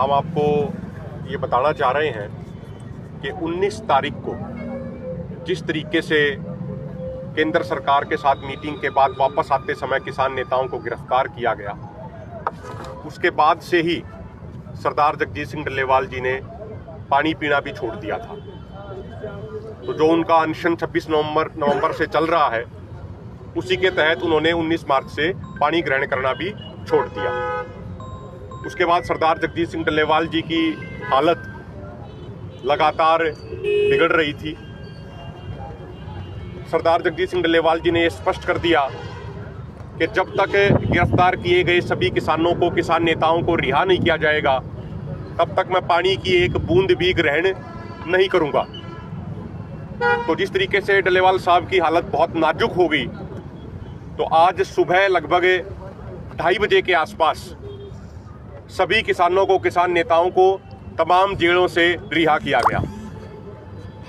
हम आपको ये बताना चाह रहे हैं कि 19 तारीख को जिस तरीके से केंद्र सरकार के साथ मीटिंग के बाद वापस आते समय किसान नेताओं को गिरफ़्तार किया गया, उसके बाद से ही सरदार जगजीत सिंह डल्लेवाल जी ने पानी पीना भी छोड़ दिया था। तो जो उनका अनशन 26 नवंबर नवंबर से चल रहा है, उसी के तहत उन्होंने 19 मार्च से पानी ग्रहण करना भी छोड़ दिया। उसके बाद सरदार जगजीत सिंह डल्लेवाल जी की हालत लगातार बिगड़ रही थी। सरदार जगजीत सिंह डल्लेवाल जी ने स्पष्ट कर दिया कि जब तक गिरफ़्तार किए गए सभी किसानों को, किसान नेताओं को रिहा नहीं किया जाएगा, तब तक मैं पानी की एक बूंद भी ग्रहण नहीं करूँगा। तो जिस तरीके से डल्लेवाल साहब की हालत बहुत नाजुक हो गई तो आज सुबह लगभग ढाई बजे के आसपास सभी किसानों को, किसान नेताओं को तमाम जेलों से रिहा किया गया।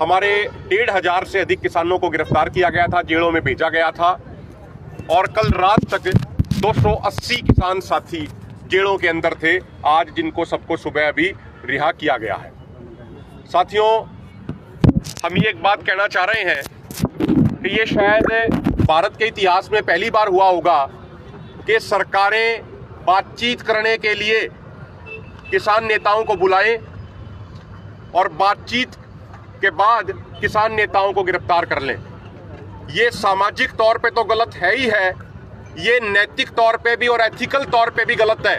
हमारे डेढ़ हज़ार से अधिक किसानों को गिरफ़्तार किया गया था, जेलों में भेजा गया था। और कल रात तक 280 किसान साथी जेलों के अंदर थे। आज जिनको सबको सुबह अभी रिहा किया गया है। साथियों, हम ये एक बात कहना चाह रहे हैं कि ये शायद भारत के इतिहास में पहली बार हुआ होगा कि सरकारें बातचीत करने के लिए किसान नेताओं को बुलाएँ और बातचीत के बाद किसान नेताओं को गिरफ़्तार कर लें। ये सामाजिक तौर पे तो गलत है ही है। ये नैतिक तौर पे भी और एथिकल तौर पे भी गलत है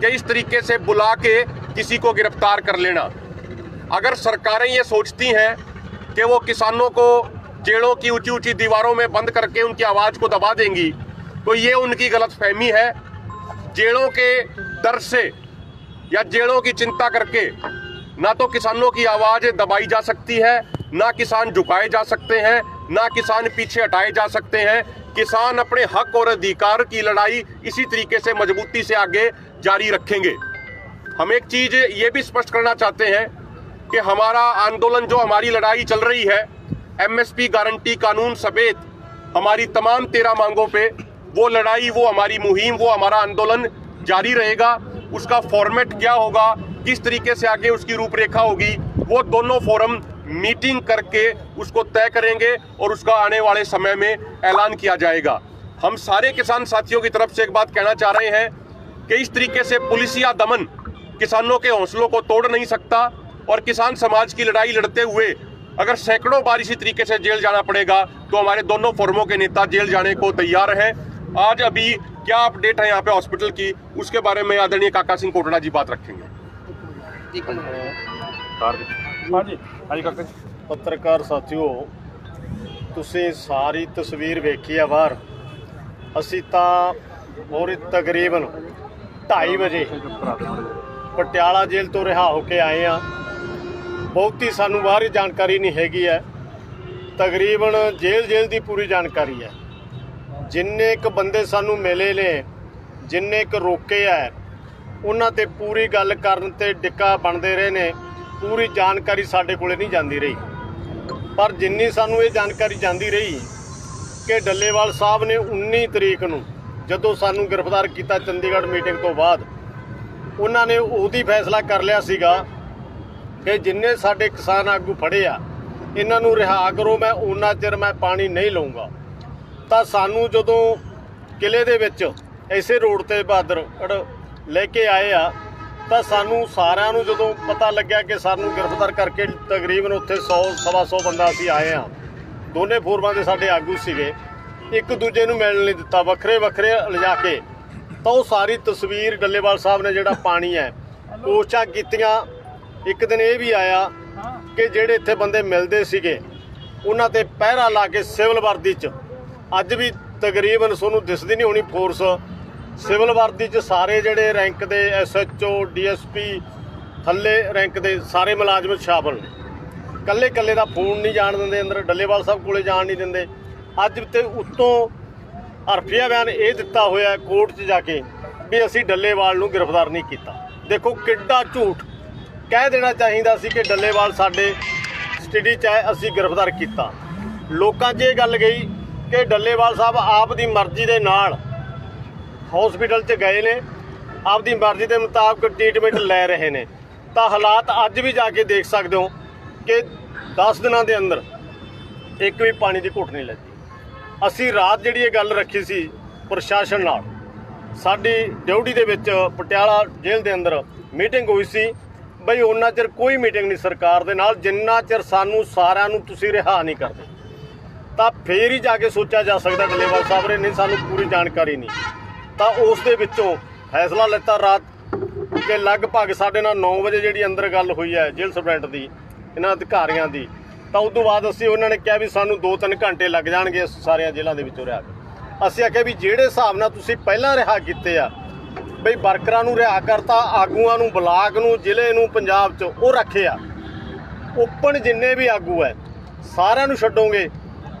कि इस तरीके से बुला के किसी को गिरफ़्तार कर लेना। अगर सरकारें ये सोचती हैं कि वो किसानों को जेलों की ऊँची ऊँची दीवारों में बंद करके उनकी आवाज़ को दबा देंगी तो ये उनकी गलत फहमी है। जेलों के डर से या जेलों की चिंता करके ना तो किसानों की आवाज़ दबाई जा सकती है, ना किसान झुकाए जा सकते हैं, ना किसान पीछे हटाए जा सकते हैं। किसान अपने हक और अधिकार की लड़ाई इसी तरीके से मजबूती से आगे जारी रखेंगे। हम एक चीज़ ये भी स्पष्ट करना चाहते हैं कि हमारा आंदोलन जो हमारी लड़ाई चल रही है एमएसपी गारंटी कानून समेत हमारी तमाम तेरह मांगों पे वो लड़ाई, वो हमारी मुहिम, वो हमारा आंदोलन जारी रहेगा। उसका फॉर्मेट क्या होगा? किस तरीके से आगे उसकी रूपरेखा होगी? वो दोनों फोरम मीटिंग करके उसको तय करेंगे और उसका आने वाले समय में ऐलान किया जाएगा। हम सारे किसान साथियों की तरफ़ से एक बात कहना चाह रहे हैं कि इस तरीके से पुलिसिया दमन किसानों के हौसलों को तोड़ नहीं सकता और किसान समाज की लड़ाई लड़ते हुए अगर सैकड़ों बार इसी तरीके से जेल जाना पड़ेगा तो हमारे दोनों फोरमों के नेता जेल जाने को तैयार हैं। आज अभी क्या अपडेट है यहाँ पे हॉस्पिटल की उसके बारे में आदरणीय काका सिंह कोटड़ा जी बात रखेंगे ਹਾਂਜੀ ਹਾਂਜੀ ਕਾਕਾ ਜੀ ਪੱਤਰਕਾਰ ਸਾਥੀਓ ਤੁਸੀਂ ਸਾਰੀ ਤਸਵੀਰ ਵੇਖੀ ਆ ਬਾਹਰ ਅਸੀਂ ਤਾਂ ਔਰ ਤਕਰੀਬਨ 2:30 ਵਜੇ ਪਟਿਆਲਾ ਜੇਲ੍ਹ ਤੋਂ ਰਿਹਾ ਹੋ ਕੇ ਆਏ ਆ ਬਹੁਤੀ ਸਾਨੂੰ ਬਾਹਰੀ ਜਾਣਕਾਰੀ ਨਹੀਂ ਹੈਗੀ ਹੈ ਤਕਰੀਬਨ ਜੇਲ੍ਹ ਜੇਲ੍ਹ ਦੀ ਪੂਰੀ ਜਾਣਕਾਰੀ ਹੈ ਜਿੰਨੇ ਕ ਬੰਦੇ ਸਾਨੂੰ ਮਿਲੇ ਨੇ, ਜਿੰਨੇ ਕ ਰੋਕੇ ਆ, ਉਹਨਾਂ ਤੇ ਪੂਰੀ ਗੱਲ ਕਰਨ ਤੇ ਡਿੱਕਾ ਬਣਦੇ ਰਹੇ ਨੇ। ਪੂਰੀ ਜਾਣਕਾਰੀ ਸਾਡੇ ਕੋਲੇ ਨਹੀਂ ਜਾਂਦੀ ਰਹੀ। ਪਰ ਜਿੰਨੀ ਸਾਨੂੰ ਇਹ ਜਾਣਕਾਰੀ ਜਾਂਦੀ ਰਹੀ ਕਿ ਡੱਲੇਵਾਲ ਸਾਹਿਬ ਨੇ 19 ਤਰੀਕ ਨੂੰ ਜਦੋਂ ਸਾਨੂੰ ਗ੍ਰਿਫਤਾਰ ਕੀਤਾ ਚੰਡੀਗੜ੍ਹ ਮੀਟਿੰਗ ਤੋਂ ਬਾਅਦ, ਉਹਨਾਂ ਨੇ ਉਹਦੀ ਫੈਸਲਾ ਕਰ ਲਿਆ ਸੀਗਾ ਕਿ ਜਿੰਨੇ ਸਾਡੇ ਕਿਸਾਨ ਆਗੂ ਫੜੇ ਆ, ਇਹਨਾਂ ਨੂੰ ਰਿਹਾ ਕਰੋ, ਮੈਂ ਉਹਨਾਂ ਚਿਰ ਮੈਂ ਪਾਣੀ ਨਹੀਂ ਲਊਂਗਾ। ਤਾਂ ਸਾਨੂੰ ਜਦੋਂ ਕਿਲੇ ਦੇ ਵਿੱਚ ਐਸੇ ਰੋਡ ਤੇ ਬਹਾਦਰ ਲੈ ਕੇ ਆਏ ਆ, ਤਾਂ ਸਾਨੂੰ ਸਾਰਿਆਂ ਨੂੰ ਜਦੋਂ ਪਤਾ ਲੱਗਿਆ ਕਿ ਸਾਨੂੰ ਗ੍ਰਿਫਤਾਰ ਕਰਕੇ ਤਕਰੀਬਨ ਉੱਥੇ 100 ਸਵਾ 100 ਬੰਦਾ ਅਸੀਂ ਆਏ ਆ। ਦੋਨੇ ਫੋਰਮਾਂ ਦੇ ਸਾਡੇ ਆਗੂ ਸੀਗੇ। ਇੱਕ ਦੂਜੇ ਨੂੰ ਮਿਲਣ ਨਹੀਂ ਦਿੱਤਾ। ਵੱਖਰੇ ਵੱਖਰੇ ਲਿਜਾ ਕੇ ਤਾਂ ਉਹ ਸਾਰੀ ਤਸਵੀਰ ਡੱਲੇਵਾਲ ਸਾਹਿਬ ਨੇ ਜਿਹੜਾ ਪਾਣੀ ਹੈ ਕੋਸ਼ਿਸ਼ਾਂ ਕੀਤੀਆਂ। ਇੱਕ ਦਿਨ ਇਹ ਵੀ ਆਇਆ ਕਿ ਜਿਹੜੇ ਇੱਥੇ ਬੰਦੇ ਮਿਲਦੇ ਸੀਗੇ, ਉਹਨਾਂ ਤੇ ਪਹਿਰਾ ਲਾ ਕੇ ਸਿਵਲ ਵਰਦੀ 'ਚ ਅੱਜ ਵੀ ਤਕਰੀਬਨ ਤੁਹਾਨੂੰ ਦਿਸਦੀ ਨਹੀਂ ਹੋਣੀ ਫੋਰਸ ਸਿਵਲ ਵਰਦੀ 'ਚ ਸਾਰੇ ਜਿਹੜੇ ਰੈਂਕ ਦੇ ਐਸਐਚਓ ਡੀਐਸਪੀ ਥੱਲੇ ਰੈਂਕ ਦੇ ਸਾਰੇ ਮੁਲਾਜ਼ਮ ਸ਼ਾਮਲ ਨੇ ਕੱਲੇ ਕੱਲੇ ਦਾ ਫੋਨ ਨਹੀਂ ਜਾਣ ਦਿੰਦੇ ਅੰਦਰ, ਡੱਲੇਵਾਲ ਸਾਹਿਬ ਕੋਲੇ ਜਾਣ ਨਹੀਂ ਦਿੰਦੇ। ਅੱਜ ਤੇ ਉੱਤੋਂ ਹਰਫੀਆ ਬਿਆਨ ਇਹ ਦਿੱਤਾ ਹੋਇਆ ਕੋਰਟ 'ਚ ਜਾ ਕੇ ਵੀ ਅਸੀਂ ਡੱਲੇਵਾਲ ਨੂੰ ਗ੍ਰਿਫਤਾਰ ਨਹੀਂ ਕੀਤਾ। ਦੇਖੋ ਕਿੱਡਾ ਝੂਠ। ਕਹਿ ਦੇਣਾ ਚਾਹੀਦਾ ਸੀ ਕਿ ਡੱਲੇਵਾਲ ਸਾਡੇ ਸਟੱਡੀ 'ਚ ਹੈ, ਅਸੀਂ ਗ੍ਰਿਫਤਾਰ ਕੀਤਾ। ਲੋਕਾਂ 'ਚ ਇਹ ਗੱਲ ਗਈ ਕਿ ਡੱਲੇਵਾਲ ਸਾਹਿਬ ਆਪ ਦੀ ਮਰਜ਼ੀ ਦੇ ਨਾਲ ਹਸਪੀਟਲ 'ਚ ਗਏ ਨੇ, ਆਪਦੀ ਮਰਜ਼ੀ ਦੇ ਮੁਤਾਬਕ ਟ੍ਰੀਟਮੈਂਟ ਲੈ ਰਹੇ ਨੇ। ਤਾਂ ਹਾਲਾਤ ਅੱਜ ਵੀ ਜਾ ਕੇ ਦੇਖ ਸਕਦੇ ਹੋ ਕਿ 10 ਦਿਨਾਂ ਦੇ ਅੰਦਰ ਇੱਕ ਵੀ ਪਾਣੀ ਦੀ ਘੁੱਟ ਨਹੀਂ ਲੱਗੀ। ਅਸੀਂ ਰਾਤ ਜਿਹੜੀ ਇਹ ਗੱਲ ਰੱਖੀ ਸੀ ਪ੍ਰਸ਼ਾਸਨ ਨਾਲ, ਸਾਡੀ ਡਿਊਟੀ ਦੇ ਵਿੱਚ ਪਟਿਆਲਾ ਜੇਲ੍ਹ ਦੇ ਅੰਦਰ ਮੀਟਿੰਗ ਹੋਈ ਸੀ। ਬਈ ਉਹਨਾਂ ਚਿਰ ਕੋਈ ਮੀਟਿੰਗ ਨਹੀਂ ਸਰਕਾਰ ਦੇ ਨਾਲ, ਜਿੰਨਾ ਚਿਰ ਸਾਨੂੰ ਸਾਰਿਆਂ ਨੂੰ ਤੁਸੀਂ ਰਿਹਾ ਨਹੀਂ ਕਰਦੇ। ਤਾਂ ਫੇਰ ਹੀ ਜਾ ਕੇ ਸੋਚਿਆ ਜਾ ਸਕਦਾ ਡੱਲੇਵਾਲ ਸਾਹਿਬ ਨੇ ਨਹੀਂ, ਸਾਨੂੰ ਪੂਰੀ ਜਾਣਕਾਰੀ ਨਹੀਂ। ਤਾਂ ਉਸ ਦੇ ਵਿੱਚੋਂ ਫੈਸਲਾ ਲਿੱਤਾ ਰਾਤ ਕਿ ਲਗਭਗ ਸਾਡੇ ਨਾਲ 9 ਵਜੇ ਜਿਹੜੀ ਅੰਦਰ ਗੱਲ ਹੋਈ ਹੈ, ਜੇਲ੍ਹ ਸੁਪਰਡੈਂਟ ਦੀ, ਇਹਨਾਂ ਅਧਿਕਾਰੀਆਂ ਦੀ, ਤਾਂ ਉਸ ਤੋਂ ਬਾਅਦ ਅਸੀਂ ਉਹਨਾਂ ਨੇ ਕਿਹਾ ਵੀ ਸਾਨੂੰ 2-3 ਘੰਟੇ ਲੱਗ ਜਾਣਗੇ ਸਾਰਿਆਂ ਜੇਲ੍ਹਾਂ ਦੇ ਵਿੱਚੋਂ ਰਿਹਾ ਕੇ। ਅਸੀਂ ਆਖਿਆ ਵੀ ਜਿਹੜੇ ਹਿਸਾਬ ਨਾਲ ਤੁਸੀਂ ਪਹਿਲਾਂ ਰਿਹਾ ਕੀਤੇ ਆ, ਬਈ ਵਰਕਰਾਂ ਨੂੰ ਰਿਹਾ ਕਰਤਾ, ਆਗੂਆਂ ਨੂੰ, ਬਲਾਕ ਨੂੰ, ਜ਼ਿਲ੍ਹੇ ਨੂੰ, ਪੰਜਾਬ 'ਚ, ਉਹ ਰੱਖੇ ਆ। ਓਪਨ ਜਿੰਨੇ ਵੀ ਆਗੂ ਹੈ, ਸਾਰਿਆਂ ਨੂੰ ਛੱਡੋਗੇ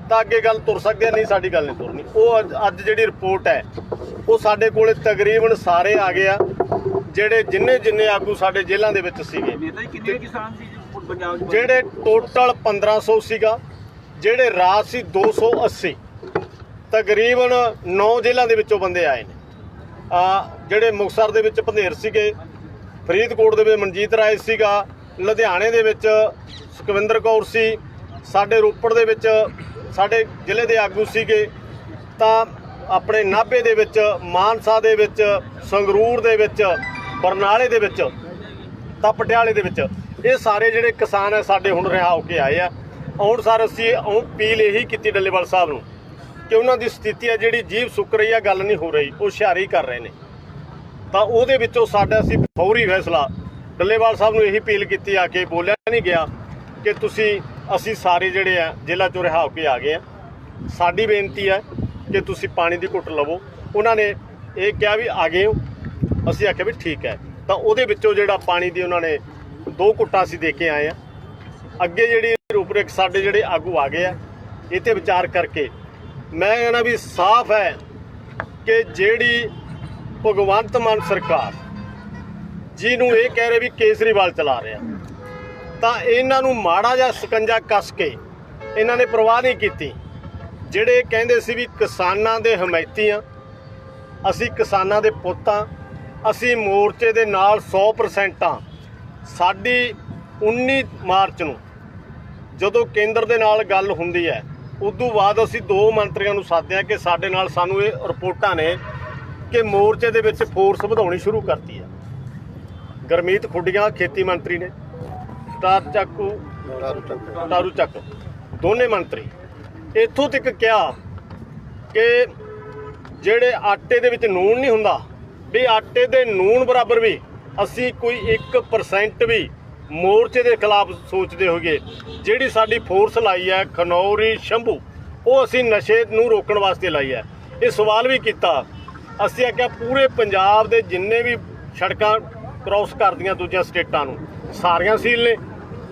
ਤਾਂ ਅੱਗੇ ਗੱਲ ਤੁਰ ਸਕਦੀ ਹੈ ਨਹੀਂ ਸਾਡੀ ਗੱਲ ਨਹੀਂ ਤੁਰਨੀ। ਉਹ ਅੱਜ- ਜਿਹੜੀ ਰਿਪੋਰਟ ਹੈ ਉਹ ਸਾਡੇ ਕੋਲੇ ਤਕਰੀਬਨ ਸਾਰੇ ਆ ਗਏ ਆ ਜਿਹੜੇ ਜਿੰਨੇ ਜਿੰਨੇ ਆਗੂ ਸਾਡੇ ਜੇਲ੍ਹਾਂ ਦੇ ਵਿੱਚ ਸੀਗੇ। ਕਿੰਨੇ ਕਿਸਾਨ ਸੀ ਪੰਜਾਬ ਜਿਹੜੇ ਟੋਟਲ 1500 ਸੀਗਾ ਜਿਹੜੇ ਰਾਤ ਸੀ 280 ਤਕਰੀਬਨ 9 ਜੇਲ੍ਹਾਂ ਦੇ ਵਿੱਚੋਂ ਬੰਦੇ ਆਏ ਨੇ। ਆ ਜਿਹੜੇ ਮੁਕਤਸਰ ਦੇ ਵਿੱਚ ਭੰਦੇਰ ਸੀਗੇ ਫਰੀਦਕੋਟ ਦੇ ਵਿੱਚ ਮਨਜੀਤ ਰਾਏ ਸੀਗਾ ਲੁਧਿਆਣੇ ਦੇ ਵਿੱਚ ਸੁਖਵਿੰਦਰ ਕੌਰ ਸੀ ਸਾਡੇ ਰੋਪੜ ਦੇ ਵਿੱਚ ਸਾਡੇ ਜ਼ਿਲ੍ਹੇ ਦੇ ਆਗੂ ਸੀਗੇ, ਤਾਂ ਆਪਣੇ ਨਾਭੇ ਦੇ ਵਿੱਚ, ਮਾਨਸਾ ਦੇ ਵਿੱਚ, ਸੰਗਰੂਰ ਦੇ ਵਿੱਚ, ਬਰਨਾਲੇ ਦੇ ਵਿੱਚ, ਤਾਂ ਪਟਿਆਲੇ ਦੇ ਵਿੱਚ, ਇਹ ਸਾਰੇ ਜਿਹੜੇ ਕਿਸਾਨ ਹੈ ਸਾਡੇ ਹੁਣ ਰਿਹਾ ਹੋ ਕੇ ਆਏ ਆ। ਹੁਣ ਸਰ ਅਸੀਂ ਅਪੀਲ ਇਹੀ ਕੀਤੀ ਡੱਲੇਵਾਲ ਸਾਹਿਬ ਨੂੰ ਕਿ ਉਹਨਾਂ ਦੀ ਸਥਿਤੀ ਹੈ ਜਿਹੜੀ ਜੀਵ ਸੁੱਕ ਰਹੀ ਆ, ਗੱਲ ਨਹੀਂ ਹੋ ਰਹੀ, ਉਹ ਹੁਸ਼ਿਆਰੀ ਕਰ ਰਹੇ ਨੇ। ਤਾਂ ਉਹਦੇ ਵਿੱਚੋਂ ਸਾਡਾ ਅਸੀਂ ਫੌਰੀ ਫੈਸਲਾ, ਡੱਲੇਵਾਲ ਸਾਹਿਬ ਨੂੰ ਇਹੀ ਅਪੀਲ ਕੀਤੀ ਆ ਕੇ ਬੋਲਿਆ ਨਹੀਂ ਗਿਆ ਕਿ ਤੁਸੀਂ ਅਸੀਂ ਸਾਰੇ ਜਿਹੜੇ ਆ ਜ਼ਿਲ੍ਹਾ ਚੋਂ ਰਿਹਾ ਹੋ ਕੇ ਆ ਗਏ ਆ। ਸਾਡੀ ਬੇਨਤੀ ਹੈ ਕਿ ਤੁਸੀਂ ਪਾਣੀ ਦੀ ਘੁੱਟ ਲਵੋ। ਉਹਨਾਂ ਨੇ ਇਹ ਕਿਹਾ ਵੀ ਆ ਗਏ ਹੋ। ਅਸੀਂ ਆਖਿਆ ਵੀ ਠੀਕ ਹੈ। ਤਾਂ ਉਹਦੇ ਵਿੱਚੋਂ ਜਿਹੜਾ ਪਾਣੀ ਦੀ ਉਹਨਾਂ ਨੇ ਦੋ ਘੁੱਟਾਂ ਅਸੀਂ ਦੇ ਕੇ ਆਏ ਆ। ਅੱਗੇ ਜਿਹੜੀ ਰੂਪਰੇਖ ਸਾਡੇ ਜਿਹੜੇ ਆਗੂ ਆ ਗਏ ਆ ਇਹ ਤੇ ਵਿਚਾਰ ਕਰਕੇ ਮੈਂ ਕਹਿੰਦਾ ਵੀ ਸਾਫ਼ ਹੈ ਕਿ ਜਿਹੜੀ ਭਗਵੰਤ ਮਾਨ ਸਰਕਾਰ, ਜਿਹਨੂੰ ਇਹ ਕਹਿ ਰਹੇ ਵੀ ਕੇਸਰੀਵਾਲ ਚਲਾ ਰਿਹਾ। ਤਾਂ ਇਹਨਾਂ ਨੂੰ ਮਾੜਾ ਜਿਹਾ ਸਕੰਜਾ ਕੱਸ ਕੇ ਇਹਨਾਂ ਨੇ ਪਰਵਾਹ ਨਹੀਂ ਕੀਤੀ। ਜਿਹੜੇ ਕਹਿੰਦੇ ਸੀ ਵੀ ਕਿਸਾਨਾਂ ਦੇ ਹਮਾਇਤੀ ਆ ਅਸੀਂ ਕਿਸਾਨਾਂ ਦੇ ਪੁੱਤ ਆ ਅਸੀਂ ਮੋਰਚੇ ਦੇ ਨਾਲ 100% ਆ ਸਾਡੀ 19 ਮਾਰਚ ਨੂੰ ਜਦੋਂ ਕੇਂਦਰ ਦੇ ਨਾਲ ਗੱਲ ਹੁੰਦੀ ਹੈ, ਉਦੋਂ ਬਾਅਦ ਅਸੀਂ ਦੋ ਮੰਤਰੀਆਂ ਨੂੰ ਸਾਧਿਆ ਕਿ ਸਾਡੇ ਨਾਲ ਸਾਨੂੰ ਇਹ ਰਿਪੋਰਟਾਂ ਨੇ ਕਿ ਮੋਰਚੇ ਦੇ ਵਿੱਚ ਫੋਰਸ ਵਧਾਉਣੀ ਸ਼ੁਰੂ ਕਰਤੀ ਹੈ। ਗਰਮੀਤ ਖੁੱਡੀਆਂ ਖੇਤੀ ਮੰਤਰੀ ਨੇ। ਸਟਾਰ ਚੱਕੂ ਤਾਰੂ ਚੱਕ। ਦੋਨੇ ਮੰਤਰੀ ਇੱਥੋਂ ਤੱਕ ਕਿਹਾ ਕਿ ਜਿਹੜੇ ਆਟੇ ਦੇ ਵਿੱਚ ਨੂਣ ਨਹੀਂ ਹੁੰਦਾ ਵੀ ਆਟੇ ਦੇ ਨੂਣ ਬਰਾਬਰ ਵੀ ਅਸੀਂ ਕੋਈ 1% ਵੀ ਮੋਰਚੇ ਦੇ ਖਿਲਾਫ ਸੋਚਦੇ ਹੋਈਏ ਜਿਹੜੀ ਸਾਡੀ ਫੋਰਸ ਲਾਈ ਹੈ ਖਨੌਰੀ ਸ਼ੰਭੂ ਉਹ ਅਸੀਂ ਨਸ਼ੇ ਨੂੰ ਰੋਕਣ ਵਾਸਤੇ ਲਾਈ ਹੈ। ਇਹ ਸਵਾਲ ਵੀ ਕੀਤਾ। ਅਸੀਂ ਆਖਿਆ ਪੂਰੇ ਪੰਜਾਬ ਦੇ ਜਿੰਨੇ ਵੀ ਸੜਕਾਂ ਕ੍ਰਾਸ ਕਰਦੀਆਂ ਦੂਜੀਆਂ ਸਟੇਟਾਂ ਨੂੰ ਸਾਰੀਆਂ ਸੀਲ ਨੇ।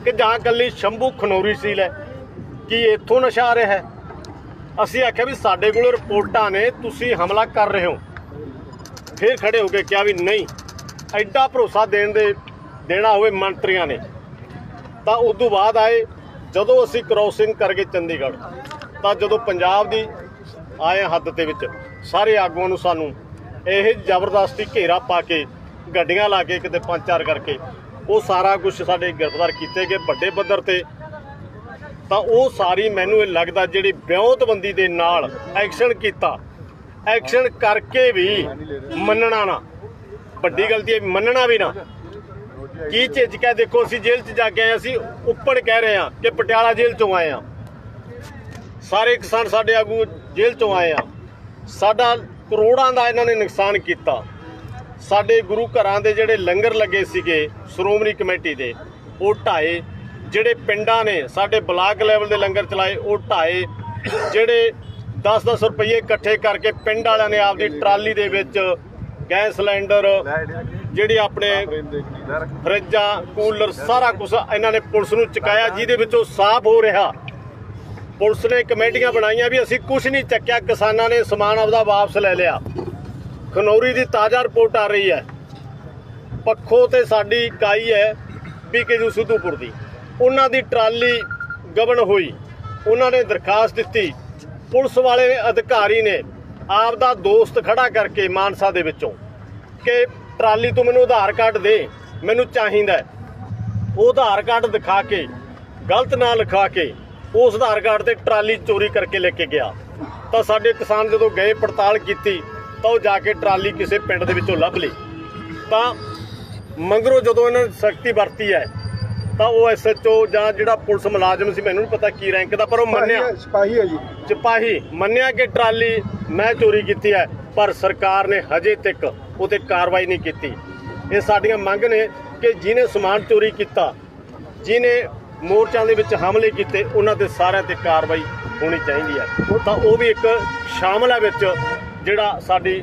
ਕਿ ਜਾਂ ਕੱਲੀ ਸ਼ੰਭੂ ਖਨੋਰੀ ਸੀਲ ਹੈ ਕਿ ਇੱਥੋਂ ਨਸ਼ਾ ਆ ਰਿਹਾ ਹੈ। ਅਸੀਂ ਆਖਿਆ ਵੀ ਸਾਡੇ ਕੋਲ ਰਿਪੋਰਟਾਂ ਨੇ, ਤੁਸੀਂ ਹਮਲਾ ਕਰ ਰਹੇ ਹੋ। ਫਿਰ ਖੜੇ ਹੋ ਕੇ ਕਿਹਾ ਵੀ ਨਹੀਂ, ਐਡਾ ਭਰੋਸਾ ਦੇਣ ਦੇ, ਦੇਣਾ ਹੋਵੇ ਮੰਤਰੀਆਂ ਨੇ। ਤਾਂ ਉਸ ਤੋਂ ਬਾਅਦ ਆਏ, ਜਦੋਂ ਅਸੀਂ ਕ੍ਰਾਸਿੰਗ ਕਰਕੇ ਚੰਡੀਗੜ੍ਹ, ਤਾਂ ਜਦੋਂ ਪੰਜਾਬ ਦੀ ਆਏ ਹੱਦ ਦੇ ਵਿੱਚ, ਸਾਰੇ ਆਗੂਆਂ ਨੂੰ ਸਾਨੂੰ ਇਹ ਜ਼ਬਰਦਸਤੀ ਘੇਰਾ ਪਾ ਕੇ, ਗੱਡੀਆਂ ਲਾ ਕੇ ਕਿਤੇ ਪੰਜ ਚਾਰ ਕਰਕੇ ਉਹ ਸਾਰਾ ਕੁਝ ਸਾਡੇ ਗ੍ਰਿਫਤਾਰ ਕੀਤੇ ਗਏ ਵੱਡੇ ਪੱਧਰ ਤੇ। ਤਾਂ ਉਹ ਸਾਰੀ ਮੈਨੂੰ ਇਹ ਲੱਗਦਾ ਜਿਹੜੀ ਵਿਉਂਤਬੰਦੀ ਦੇ ਨਾਲ ਐਕਸ਼ਨ ਕੀਤਾ ਐਕਸ਼ਨ ਕਰਕੇ ਵੀ ਮੰਨਣਾ ਨਾ। ਵੱਡੀ ਗਲਤੀ ਹੈ ਮੰਨਣਾ ਵੀ ਨਾ। ਕੀ ਝਿਜਕਾ ਦੇਖੋ ਅਸੀਂ ਜੇਲ੍ਹ 'ਚ ਜਾ ਕੇ ਆਏ, ਅਸੀਂ ਉੱਪਰ ਕਹਿ ਰਹੇ ਹਾਂ ਕਿ ਪਟਿਆਲਾ ਜੇਲ੍ਹ 'ਚੋਂ ਆਏ ਹਾਂ। ਸਾਰੇ ਕਿਸਾਨ ਸਾਡੇ ਆਗੂ ਜੇਲ੍ਹ 'ਚੋਂ ਆਏ ਆ ਸਾਡਾ ਕਰੋੜਾਂ ਦਾ ਇਹਨਾਂ ਨੇ ਨੁਕਸਾਨ ਕੀਤਾ। ਸਾਡੇ ਗੁਰੂ ਘਰਾਂ ਦੇ ਜਿਹੜੇ ਲੰਗਰ ਲੱਗੇ ਸੀਗੇ, ਸ਼੍ਰੋਮਣੀ ਕਮੇਟੀ ਦੇ, ਉਹ ਢਾਏ, ਜਿਹੜੇ ਪਿੰਡਾਂ ਨੇ, ਸਾਡੇ ਬਲਾਕ ਲੈਵਲ ਦੇ ਲੰਗਰ ਚਲਾਏ, ਉਹ ਢਾਏ, ਜਿਹੜੇ 10-10 ਰੁਪਏ ਇਕੱਠੇ ਕਰਕੇ ਪਿੰਡ ਵਾਲਿਆਂ ਨੇ ਆਪਦੀ ਟਰਾਲੀ ਦੇ ਵਿੱਚ ਗੈਸ ਸਿਲੰਡਰ, ਜਿਹੜੀ ਆਪਣੇ ਫਰਿੱਜਾਂ, ਕੂਲਰ, ਸਾਰਾ ਕੁਝ ਇਹਨਾਂ ਨੇ ਪੁਲਿਸ ਨੂੰ ਚੁਕਾਇਆ, ਜਿਹਦੇ ਵਿੱਚੋਂ ਸਾਫ਼ ਹੋ ਰਿਹਾ। ਪੁਲਿਸ ਨੇ ਕਮੇਟੀਆਂ ਬਣਾਈਆਂ ਵੀ ਅਸੀਂ ਕੁਝ ਨਹੀਂ ਚੱਕਿਆ, ਕਿਸਾਨਾਂ ਨੇ ਸਮਾਨ ਆਪਦਾ ਵਾਪਸ ਲੈ ਲਿਆ। ਖਨੌਰੀ ਦੀ ਤਾਜ਼ਾ ਰਿਪੋਰਟ ਆ ਰਹੀ ਹੈ। ਪੱਖੋ ਤੇ ਸਾਡੀ ਇਕਾਈ ਹੈ ਬੀਕੇਯੂ ਸਿੱਧੂਪੁਰ ਦੀ। ਉਹਨਾਂ ਦੀ ਟਰਾਲੀ ਗਬਨ ਹੋਈ। ਉਹਨਾਂ ਨੇ ਦਰਖਾਸਤ ਦਿੱਤੀ। ਪੁਲਿਸ ਵਾਲੇ ਅਧਿਕਾਰੀ ਨੇ ਆਪ ਦਾ ਦੋਸਤ ਖੜਾ ਕਰਕੇ ਮਾਨਸਾ ਦੇ ਵਿੱਚੋਂ ਕਿ ਟਰਾਲੀ ਤੋਂ ਮੈਨੂੰ ਆਧਾਰ ਕਾਰਡ ਦੇ, ਮੈਨੂੰ ਚਾਹੀਦਾ ਉਹ ਆਧਾਰ ਕਾਰਡ ਦਿਖਾ ਕੇ, ਗਲਤ ਨਾਂ ਲਿਖਾ ਕੇ ਉਸ ਆਧਾਰ ਕਾਰਡ ਤੇ ਟਰਾਲੀ ਚੋਰੀ ਕਰਕੇ ਲੈ ਕੇ ਗਿਆ। ਤਾਂ ਸਾਡੇ ਕਿਸਾਨ ਜਦੋਂ ਗਏ, ਪੜਤਾਲ ਕੀਤੀ ਤਾਂ ਉਹ ਜਾ ਕੇ ਟਰਾਲੀ ਕਿਸੇ ਪਿੰਡ ਦੇ ਵਿੱਚੋਂ ਲੱਭ ਲਈ। ਤਾਂ ਮੰਗਰੋ ਜਦੋਂ ਇਹਨਾਂ ਨੇ ਸਖਤੀ ਵਰਤੀ ਹੈ ਤਾਂ ਉਹ ਐਸਐਚਓ ਜਾਂ ਜਿਹੜਾ ਪੁਲਿਸ ਮੁਲਾਜ਼ਮ ਸੀ ਮੈਨੂੰ ਨਹੀਂ ਪਤਾ ਕੀ ਰੈਂਕ ਦਾ ਪਰ ਉਹ ਮੰਨਿਆ। ਸਿਪਾਹੀ ਹੈ ਜੀ। ਸਿਪਾਹੀ ਮੰਨਿਆ ਕਿ ਟਰਾਲੀ ਮੈਂ ਚੋਰੀ ਕੀਤੀ ਹੈ ਪਰ ਸਰਕਾਰ ਨੇ ਹਜੇ ਤੱਕ ਉਹਤੇ ਕਾਰਵਾਈ ਨਹੀਂ ਕੀਤੀ। ਇਹ ਸਾਡੀਆਂ ਮੰਗ ਨੇ ਕਿ ਜਿਹਨੇ ਸਮਾਨ ਚੋਰੀ ਕੀਤਾ ਜਿਹਨੇ ਮੋਰਚਾਂ ਦੇ ਵਿੱਚ ਹਮਲੇ ਕੀਤੇ ਉਹਨਾਂ ਤੇ ਸਾਰਿਆਂ ਤੇ ਕਾਰਵਾਈ ਹੋਣੀ ਚਾਹੀਦੀ ਹੈ। ਤਾਂ ਉਹ ਵੀ ਇੱਕ ਸ਼ਾਮਲ ਹੈ ਵਿੱਚ। ਜਿਹੜਾ ਸਾਡੀ,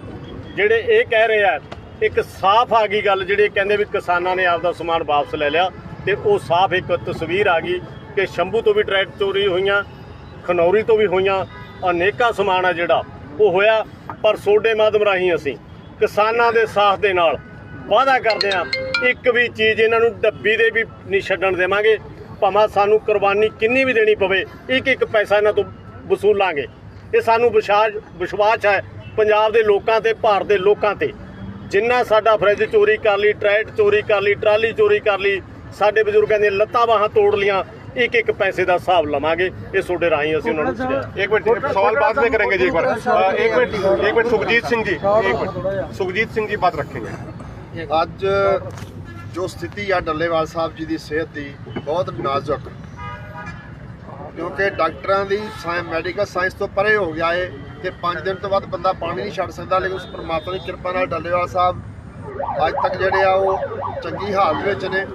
ਜਿਹੜੇ ਇਹ ਕਹਿ ਰਹੇ ਆ, ਇੱਕ ਸਾਫ਼ ਆ ਗਈ ਗੱਲ ਜਿਹੜੇ ਕਹਿੰਦੇ ਵੀ ਕਿਸਾਨਾਂ ਨੇ ਆਪਦਾ ਸਮਾਨ ਵਾਪਸ ਲੈ ਲਿਆ ਤੇ ਉਹ ਸਾਫ਼ ਇੱਕ ਤਸਵੀਰ ਆ ਗਈ ਕਿ ਸ਼ੰਭੂ ਤੋਂ ਵੀ ਟਰੈਕ ਚੋਰੀ ਹੋਈਆਂ, ਖਨੌਰੀ ਤੋਂ ਵੀ ਹੋਈਆਂ, ਅਨੇਕਾਂ ਸਮਾਨ ਆ ਜਿਹੜਾ, ਉਹ ਹੋਇਆ, ਪਰ ਸੋਡੇ ਮਾਧਮ ਰਾਹੀਂ ਅਸੀਂ ਕਿਸਾਨਾਂ ਦੇ ਸਾਥ ਦੇ ਨਾਲ ਵਾਅਦਾ ਕਰਦੇ ਹਾਂ, ਇੱਕ ਵੀ ਚੀਜ਼ ਇਹਨਾਂ ਨੂੰ ਡੱਬੀ ਦੇ ਵੀ ਨਹੀਂ ਛੱਡਣ ਦੇਵਾਂਗੇ, ਭਾਵੇਂ ਸਾਨੂੰ ਕੁਰਬਾਨੀ ਕਿੰਨੀ ਵੀ ਦੇਣੀ ਪਵੇ ਇੱਕ ਇੱਕ ਪੈਸਾ ਇਹਨਾਂ ਤੋਂ ਵਸੂਲਾਂਗੇ। ਇਹ ਸਾਨੂੰ ਵਿਸ਼ਵਾਸ ਵਿਸ਼ਵਾਸ ਹੈ ਪੰਜਾਬ ਦੇ ਲੋਕਾਂ ਤੇ ਭਾਰਤ ਦੇ ਲੋਕਾਂ ਤੇ। ਜਿੰਨਾ ਸਾਡਾ ਫਰਿੱਜ ਚੋਰੀ ਕਰ ਲਈ ਟਰੈਕਟ ਚੋਰੀ ਕਰ ਲਈ ਟਰਾਲੀ ਚੋਰੀ ਕਰ ਲਈ ਸਾਡੇ ਬਜ਼ੁਰਗਾਂ ਦੀਆਂ ਲੱਤਾਂ ਬਾਹਾਂ ਤੋੜ ਲੀਆਂ ਇੱਕ ਇੱਕ ਪੈਸੇ ਦਾ ਹਿਸਾਬ ਲਵਾਂਗੇ। ਇਹ ਤੁਹਾਡੇ ਰਾਹੀਂ ਅਸੀਂ ਉਹਨਾਂ ਨੂੰ ਇੱਕ ਮਿੰਟ ਸਵਾਲ ਬਾਅਦ ਵਿੱਚ ਕਰਾਂਗੇ ਜੀ ਇੱਕ ਵਾਰ। ਇੱਕ ਮਿੰਟ ਇੱਕ ਮਿੰਟ ਸੁਖਜੀਤ ਸਿੰਘ ਜੀ ਇੱਕ ਮਿੰਟ। ਸੁਖਜੀਤ ਸਿੰਘ ਜੀ ਬਾਤ ਰੱਖेंगे ਅੱਜ ਜੋ ਸਥਿਤੀ ਆ ਡੱਲੇਵਾਲ ਸਾਹਿਬ ਜੀ ਦੀ ਸਿਹਤ ਦੀ ਬਹੁਤ ਨਾਜ਼ੁਕ। ਕਿਉਂਕਿ ਡਾਕਟਰਾਂ ਦੀ ਮੈਡੀਕਲ ਸਾਇੰਸ ਤੋਂ ਪਰੇ ਹੋ ਗਿਆ ਏ। ਕਿ 5 ਦਿਨ ਤੋਂ ਬਾਅਦ ਬੰਦਾ ਪਾਣੀ ਨਹੀਂ ਛੱਡ ਸਕਦਾ, ਲੇਕਿਨ ਉਸ ਪਰਮਾਤਮਾ ਦੀ ਕਿਰਪਾ ਨਾਲ ਡੱਲੇਵਾਲ ਸਾਹਿਬ ਅੱਜ ਤੱਕ ਜਿਹੜੇ ਆ ਉਹ ਚੰਗੀ ਹਾਲਤ ਵਿੱਚ ਨੇ।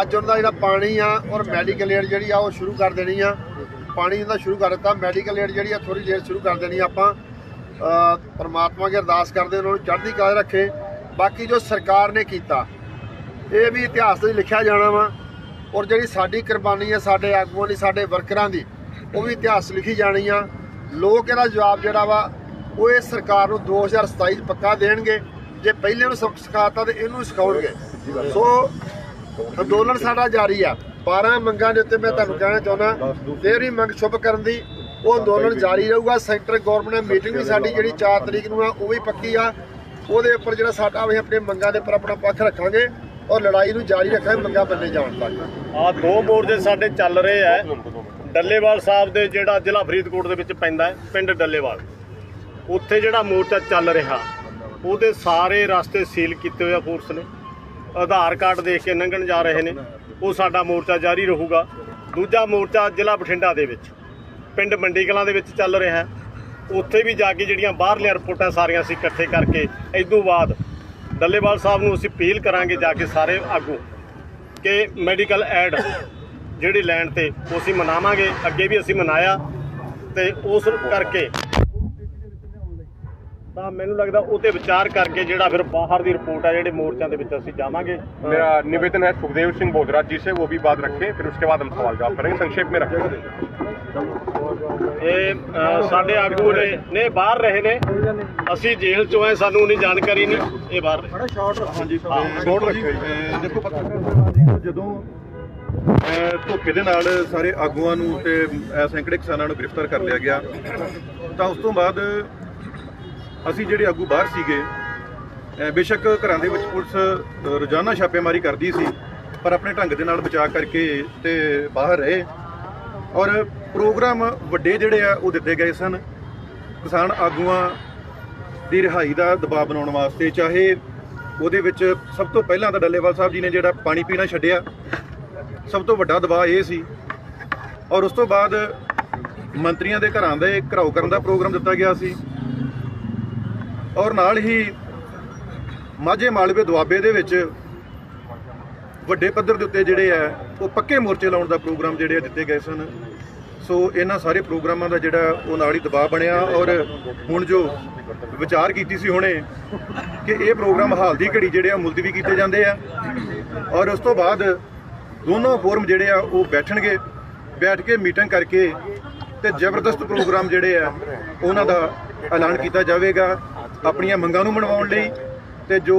ਅੱਜ ਉਹਨਾਂ ਦਾ ਜਿਹੜਾ ਪਾਣੀ ਆ ਔਰ ਮੈਡੀਕਲ ਏਡ ਜਿਹੜੀ ਆ ਉਹ ਸ਼ੁਰੂ ਕਰ ਦੇਣੀ ਆ। ਪਾਣੀ ਦਾ ਸ਼ੁਰੂ ਕਰ ਦਿੱਤਾ ਮੈਡੀਕਲ ਏਡ ਜਿਹੜੀ ਆ ਥੋੜੀ ਦੇਰ ਸ਼ੁਰੂ ਕਰ ਦੇਣੀ ਆਪਾਂ। ਪਰਮਾਤਮਾ ਅੱਗੇ ਅਰਦਾਸ ਕਰਦੇ ਉਹਨਾਂ ਨੂੰ ਚੜ੍ਹਦੀ ਕਲਾ ਰੱਖੇ। ਬਾਕੀ ਜੋ ਸਰਕਾਰ ਨੇ ਕੀਤਾ, ਇਹ ਵੀ ਇਤਿਹਾਸ ਦੇ ਵਿੱਚ ਲਿਖਿਆ ਜਾਣਾ ਵਾ। ਔਰ ਜਿਹੜੀ ਸਾਡੀ ਕੁਰਬਾਨੀ ਆ, ਸਾਡੇ ਆਗੂਆਂ ਦੀ, ਸਾਡੇ ਵਰਕਰਾਂ ਦੀ, ਉਹ ਵੀ ਇਤਿਹਾਸ ਲਿਖੀ ਜਾਣੀ ਆ। ਲੋਕ ਇਹਦਾ ਜਵਾਬ ਜਿਹੜਾ ਵਾ, ਉਹ ਇਹ ਸਰਕਾਰ ਨੂੰ 2027 'ਚ ਪੱਕਾ ਦੇਣਗੇ, ਜੇ ਪਹਿਲੇ ਨੂੰ ਸਬਕ ਸਿਖਾਤਾ ਤੇ ਇਹਨੂੰ ਸਿਖਾਉਣਗੇ। ਸੋ, ਅੰਦੋਲਨ ਸਾਡਾ ਜਾਰੀ ਆ। 12 ਮੰਗਾਂ ਦੇ ਉੱਤੇ ਮੈਂ ਤੁਹਾਨੂੰ ਕਹਿਣਾ ਚਾਹੁੰਦਾ ਤੇਰੀ ਮੰਗ ਸ਼ੁਭ ਕਰਨ ਦੀ, ਉਹ ਅੰਦੋਲਨ ਜਾਰੀ ਰਹੂਗਾ। ਸੈਂਟਰ ਗਵਰਨਮੈਂਟ ਨਾਲ ਮੀਟਿੰਗ ਵੀ ਸਾਡੀ ਜਿਹੜੀ 4 ਤਰੀਕ ਨੂੰ ਆ, ਉਹ ਵੀ ਪੱਕੀ ਆ। ਉਹਦੇ ਉੱਪਰ ਜਿਹੜਾ ਸਾਡਾ ਅਸੀਂ ਆਪਣੇ ਮੰਗਾਂ ਦੇ ਉੱਪਰ ਆਪਣਾ ਪੱਖ ਰੱਖਾਂਗੇ ਔਰ ਲੜਾਈ ਨੂੰ ਜਾਰੀ ਰੱਖਾਂਗੇ, ਮੰਗਾਂ ਬੰਨੇ ਜਾਣ ਤੱਕ। ਆ ਦੋ ਮੋਰਚੇ ਸਾਡੇ ਚੱਲ ਰਹੇ ਆ। ਡੱਲੇਵਾਲ ਸਾਹਿਬ ਦੇ ਜਿਹੜਾ ਜ਼ਿਲ੍ਹਾ ਫਰੀਦਕੋਟ ਦੇ ਵਿੱਚ ਪੈਂਦਾ ਹੈ, ਪਿੰਡ ਡੱਲੇਵਾਲ। ਉੱਥੇ ਜਿਹੜਾ ਮੋਰਚਾ ਚੱਲ ਰਿਹਾ, ਉਹਦੇ ਸਾਰੇ ਰਸਤੇ ਸੀਲ ਕੀਤੇ ਹੋਏ ਆ ਫੋਰਸ ਨੇ। ਆਧਾਰ ਕਾਰਡ ਦੇਖ ਕੇ ਲੰਘਣ ਜਾ ਰਹੇ ਨੇ, ਉਹ ਸਾਡਾ ਮੋਰਚਾ ਜਾਰੀ ਰਹੂਗਾ। ਦੂਜਾ ਮੋਰਚਾ ਜ਼ਿਲ੍ਹਾ ਬਠਿੰਡਾ ਦੇ ਵਿੱਚ, ਪਿੰਡ ਮੰਡੀ ਕਲਾਂ ਦੇ ਵਿੱਚ ਚੱਲ ਰਿਹਾ ਹੈ। ਉੱਥੇ ਵੀ ਜਾ ਕੇ ਜਿਹੜੀਆਂ ਬਾਹਰਲੀਆਂ ਰਿਪੋਰਟਾਂ ਸਾਰੀਆਂ ਅਸੀਂ ਇਕੱਠੇ ਕਰਕੇ ਇਦੋਂ ਬਾਅਦ ਡੱਲੇਵਾਲ ਸਾਹਿਬ ਨੂੰ ਅਸੀਂ ਅਪੀਲ ਕਰਾਂਗੇ ਜਾ ਕੇ ਸਾਰੇ ਆਗੂ, ਕਿ ਮੈਡੀਕਲ ਐਡ ਜਿਹੜੀ ਲੈਣ ਤੇ ਉਹ ਅਸੀਂ ਮਨਾਵਾਂਗੇ ਅੱਗੇ ਵੀ ਅਸੀਂ ਮਨਾਇਆ ਤੇ ਉਸ ਕਰਕੇ ਤਾਂ ਮੈਨੂੰ ਲੱਗਦਾ ਉਹ ਤੇ ਵਿਚਾਰ ਕਰਕੇ ਜਿਹੜਾ ਫਿਰ ਬਾਹਰ ਦੀ ਰਿਪੋਰਟ ਆ ਜਿਹੜੇ ਮੋਰਚਿਆਂ ਦੇ ਵਿੱਚ ਅਸੀਂ ਜਾਵਾਂਗੇ मेरा निवेदन है सुखदेव सिंह बोधराज जी से वो भी बात रखें फिर उसके बाद हम सवाल जवाब करेंगे संक्षेप में रखें ਇਹ ਅ, ਸਾਡੇ ਆਗੂ ਨੇ ਨੇ ਬਾਹਰ ਰਹੇ ਨੇ ਅਸੀਂ ਜੇਲ੍ਹ ਚੋਂ ਆਏ ਸਾਨੂੰ ਨਹੀਂ ਜਾਣਕਾਰੀ ਨਹੀਂ ਇਹ ਬਾਹਰ ਨੇ ਹਾਂਜੀ ਹਾਂ, ਛੋੜ ਰੱਖਿਓ ਜੀ। ਅਹ ਦੇਖੋ ਪੱਤਰਕਾਰ ਜਦੋਂ ਅਹ ਧੋਖੇ ਦੇ ਨਾਲ ਸਾਰੇ ਆਗੂਆਂ ਨੂੰ ਤੇ ਸੈਂਕੜੇ ਕਿਸਾਨਾਂ ਨੂੰ ਗ੍ਰਿਫਤਾਰ ਕਰ ਲਿਆ ਗਿਆ। ਤਾਂ ਉਸ ਤੋਂ ਬਾਅਦ ਅਸੀਂ ਜਿਹੜੇ ਆਗੂ ਬਾਹਰ ਸੀਗੇ ਬੇਸ਼ੱਕ ਘਰਾਂ ਦੇ ਵਿੱਚ ਪੁਲਿਸ ਰੋਜ਼ਾਨਾ ਛਾਪੇਮਾਰੀ ਕਰਦੀ ਸੀ, ਪਰ ਆਪਣੇ ਢੰਗ ਦੇ ਨਾਲ ਬਚਾਅ ਕਰਕੇ ਤੇ ਬਾਹਰ ਰਹੇ। ਔਰ ਪ੍ਰੋਗਰਾਮ ਵੱਡੇ ਜਿਹੜੇ ਆ, ਉਹ ਦਿੱਤੇ ਗਏ ਸਨ। ਕਿਸਾਨ ਆਗੂਆਂ ਦੀ ਰਿਹਾਈ ਦਾ ਦਬਾਅ ਬਣਾਉਣ ਵਾਸਤੇ, ਚਾਹੇ ਉਹਦੇ ਵਿੱਚ ਸਭ ਤੋਂ ਪਹਿਲਾਂ ਤਾਂ ਡੱਲੇਵਾਲ ਸਾਹਿਬ ਜੀ ਨੇ ਜਿਹੜਾ ਪਾਣੀ ਪੀਣਾ ਛੱਡਿਆ ਸਭ ਤੋਂ ਵੱਡਾ ਦਬਾਅ ਇਹ ਸੀ। ਔਰ ਉਸ ਤੋਂ ਬਾਅਦ ਮੰਤਰੀਆਂ ਦੇ ਘਰਾਂ ਦੇ ਘਰਾਓ ਕਰਨ ਦਾ ਪ੍ਰੋਗਰਾਮ ਦਿੱਤਾ ਗਿਆ ਸੀ। ਔਰ ਨਾਲ ਹੀ ਮਾਝੇ ਮਾਲਵੇ ਦੁਆਬੇ ਦੇ ਵਿੱਚ ਵੱਡੇ ਪੱਧਰ ਦੇ ਉੱਤੇ ਜਿਹੜੇ ਆ, ਉਹ ਪੱਕੇ ਮੋਰਚੇ ਲਾਉਣ ਦਾ ਪ੍ਰੋਗਰਾਮ ਜਿਹੜੇ ਦਿੱਤੇ ਗਏ ਸਨ। ਸੋ ਇਹਨਾਂ ਸਾਰੇ ਪ੍ਰੋਗਰਾਮਾਂ ਦਾ ਜਿਹੜਾ ਉਹ ਨਾਲ ਹੀ ਦਬਾਅ ਬਣਿਆ ਔਰ ਹੁਣ ਜੋ ਵਿਚਾਰ ਕੀਤੀ ਸੀ ਹੁਣੇ ਕਿ ਇਹ ਪ੍ਰੋਗਰਾਮ ਹਾਲ ਦੀ ਘੜੀ ਜਿਹੜੇ ਆ ਮੁਲਤਵੀ ਕੀਤੇ ਜਾਂਦੇ ਆ। ਔਰ ਉਸ ਤੋਂ ਬਾਅਦ ਦੋਨੋਂ ਫੋਰਮ ਜਿਹੜੇ ਆ ਉਹ ਬੈਠਣਗੇ ਬੈਠ ਕੇ ਮੀਟਿੰਗ ਕਰਕੇ ਤੇ ਜ਼ਬਰਦਸਤ ਪ੍ਰੋਗਰਾਮ ਜਿਹੜੇ ਆ ਉਹਨਾਂ ਦਾ ਐਲਾਨ ਕੀਤਾ ਜਾਵੇਗਾ ਆਪਣੀਆਂ ਮੰਗਾਂ ਨੂੰ ਮਨਵਾਉਣ ਲਈ ਤੇ ਜੋ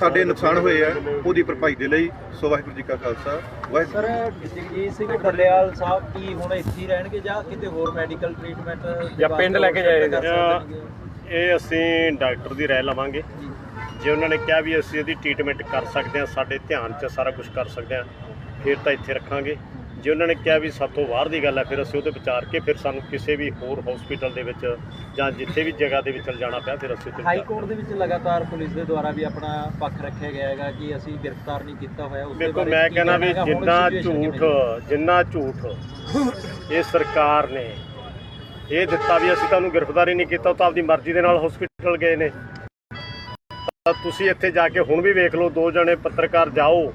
ਸਾਡੇ ਨੁਕਸਾਨ ਹੋਏ ਆ ਉਹਦੀ ਭਰਪਾਈ ਦੇ ਲਈ ਸੋ ਵਾਹਿਗੁਰੂ ਜੀ ਕਾ ਖਾਲਸਾ ਵਾਹਿਗੁਰੂ ਸਰ ਜਗਜੀਤ ਸਿੰਘ ਡੱਲੇਵਾਲ ਸਾਹਿਬ ਕੀ ਹੁਣ ਇੱਥੇ ਹੀ ਰਹਿਣਗੇ ਜਾਂ ਕਿਤੇ ਹੋਰ ਮੈਡੀਕਲ ਟ੍ਰੀਟਮੈਂਟ ਜਾਂ ਪਿੰਡ ਲੈ ਕੇ ਜਾਏਗਾ? ਇਹ ਅਸੀਂ ਡਾਕਟਰ ਦੀ ਰਾਏ ਲਵਾਂਗੇ ਜੇ ਉਹਨਾਂ ਨੇ ਕਿਹਾ ਵੀ ਅਸੀਂ ਇਹਦੀ ਟ੍ਰੀਟਮੈਂਟ ਕਰ ਸਕਦੇ ਹਾਂ ਸਾਡੇ ਧਿਆਨ 'ਚ ਸਾਰਾ ਕੁਝ ਕਰ ਸਕਦੇ ਹਾਂ ਫਿਰ ਤਾਂ ਇੱਥੇ ਰੱਖਾਂਗੇ ਜੇ ਉਹਨਾਂ ਨੇ ਕਿਹਾ ਵੀ ਸਭ ਤੋਂ ਬਾਹਰ ਦੀ ਗੱਲ ਹੈ ਫਿਰ ਅਸੀਂ ਉਹਦੇ ਵਿਚਾਰ ਕੇ ਫਿਰ ਸਾਨੂੰ ਕਿਸੇ ਵੀ ਹੋਰ ਹਸਪੀਟਲ ਦੇ ਵਿੱਚ ਜਾਂ ਜਿੱਥੇ ਵੀ ਜਗ੍ਹਾ ਦੇ ਵਿੱਚ ਜਾਣਾ ਪਿਆ ਫਿਰ ਅਸੀਂ ਉੱਥੇ ਹਾਈ ਕੋਰਟ ਦੇ ਵਿੱਚ ਲਗਾਤਾਰ ਪੁਲਿਸ ਦੇ ਦੁਆਰਾ ਵੀ ਆਪਣਾ ਪੱਖ ਰੱਖਿਆ ਗਿਆ ਹੈਗਾ ਕਿ ਅਸੀਂ ਗ੍ਰਿਫਤਾਰ ਨਹੀਂ ਕੀਤਾ ਹੋਇਆ ਉਸ ਦੇ ਬਾਰੇ ਮੈਂ ਕਹਿੰਦਾ ਵੀ ਜਿੰਨਾ ਝੂਠ? ਜਿੰਨਾ ਝੂਠ ਇਹ ਸਰਕਾਰ ਨੇ ਇਹ ਦਿੱਤਾ ਵੀ ਅਸੀਂ ਤੁਹਾਨੂੰ ਗ੍ਰਿਫਤਾਰੀ ਨਹੀਂ ਕੀਤਾ ਉਹ ਤਾਂ ਆਪਦੀ ਮਰਜ਼ੀ ਦੇ ਨਾਲ ਹਸਪੀਟਲ ਗਏ ਨੇ ਤਾਂ ਤੁਸੀਂ ਇੱਥੇ ਜਾ ਕੇ ਹੁਣ ਵੀ ਵੇਖ ਲਓ ਦੋ ਜਣੇ ਪੱਤਰਕਾਰ ਜਾਓ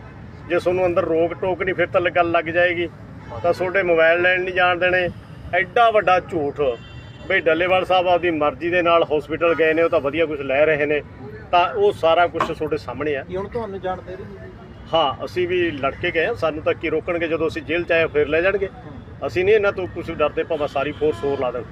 ਜੇ ਤੁਹਾਨੂੰ ਅੰਦਰ ਰੋਕ ਟੋਕ ਨਹੀਂ ਫਿਰ ਤਾਂ ਗੱਲ ਲੱਗ ਜਾਏਗੀ। ਤਾਂ ਤੁਹਾਡੇ ਮੋਬਾਈਲ ਲੈਣ ਨਹੀਂ ਜਾਣ ਦੇਣੇ। ਐਡਾ ਵੱਡਾ ਝੂਠ। ਬਈ ਡੱਲੇਵਾਲ ਸਾਹਿਬ ਆਪਦੀ ਮਰਜ਼ੀ ਦੇ ਨਾਲ ਹਸਪੀਟਲ ਗਏ ਨੇ ਉਹ ਤਾਂ ਵਧੀਆ ਕੁਝ ਲੈ ਰਹੇ ਨੇ। ਤਾਂ ਉਹ ਸਾਰਾ ਕੁਝ ਤੁਹਾਡੇ ਸਾਹਮਣੇ ਆ। ਕੀ ਹੁਣ ਤੁਹਾਨੂੰ ਜਾਣ ਦੇ ਰਹੀ ਨਹੀਂ ਹਾਂ ਅਸੀਂ ਵੀ ਲੜ ਕੇ ਗਏ ਹਾਂ ਸਾਨੂੰ ਤਾਂ ਕੀ ਰੋਕਣਗੇ? ਜਦੋਂ ਅਸੀਂ ਜੇਲ੍ਹ ਚ ਆਏ ਫਿਰ ਲੈ ਜਾਣਗੇ। ਅਸੀਂ ਨਹੀਂ ਇਹਨਾਂ ਤੋਂ ਕੁਝ ਡਰਦੇ ਭਾਵੇਂ ਸਾਰੀ ਫੋਰਸ ਹੋਰ ਲਾ ਦੇਣ।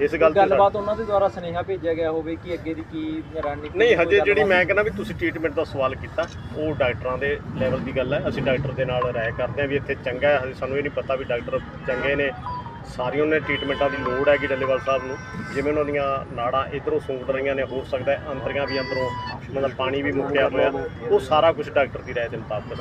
ਇਸ ਗੱਲ ਤੇ ਗੱਲਬਾਤ ਉਹਨਾਂ ਦੇ ਦੁਆਰਾ ਸੁਨੇਹਾ ਭੇਜਿਆ ਗਿਆ ਹੋਵੇ ਕਿ ਅੱਗੇ ਦੀ ਕੀ ਰਣਨੀਤੀ ਨਹੀਂ ਹਜੇ ਜਿਹੜੀ ਮੈਂ ਕਹਿੰਦਾ ਵੀ ਤੁਸੀਂ ਟ੍ਰੀਟਮੈਂਟ ਦਾ ਸਵਾਲ ਕੀਤਾ ਉਹ ਡਾਕਟਰਾਂ ਦੇ ਲੈਵਲ ਦੀ ਗੱਲ ਹੈ। ਅਸੀਂ ਡਾਕਟਰ ਦੇ ਨਾਲ ਰਾਏ ਕਰਦੇ ਹਾਂ ਵੀ ਇੱਥੇ ਚੰਗਾ ਹੈ। ਹਜੇ ਸਾਨੂੰ ਇਹ ਨਹੀਂ ਪਤਾ ਵੀ ਡਾਕਟਰ ਚੰਗੇ ਨੇ। ਸਾਰੀਆਂ ਨੇ ਟ੍ਰੀਟਮੈਂਟਾਂ ਦੀ ਲੋੜ ਹੈਗੀ ਡੱਲੇਵਾਲ ਸਾਹਿਬ ਨੂੰ। ਜਿਵੇਂ ਉਹਨਾਂ ਦੀਆਂ ਨਾੜਾਂ ਇਧਰੋਂ ਸੁੰਗੜ ਰਹੀਆਂ ਨੇ ਹੋ ਸਕਦਾ ਹੈ ਅੰਦਰੀਆਂ ਵੀ ਅੰਦਰੋਂ ਮਤਲਬ ਪਾਣੀ ਵੀ ਮੁੱਕਿਆ ਹੋਇਆ। ਉਹ ਸਾਰਾ ਕੁਝ ਡਾਕਟਰ ਦੀ ਰਾਏ ਦੇ ਮੁਤਾਬਕ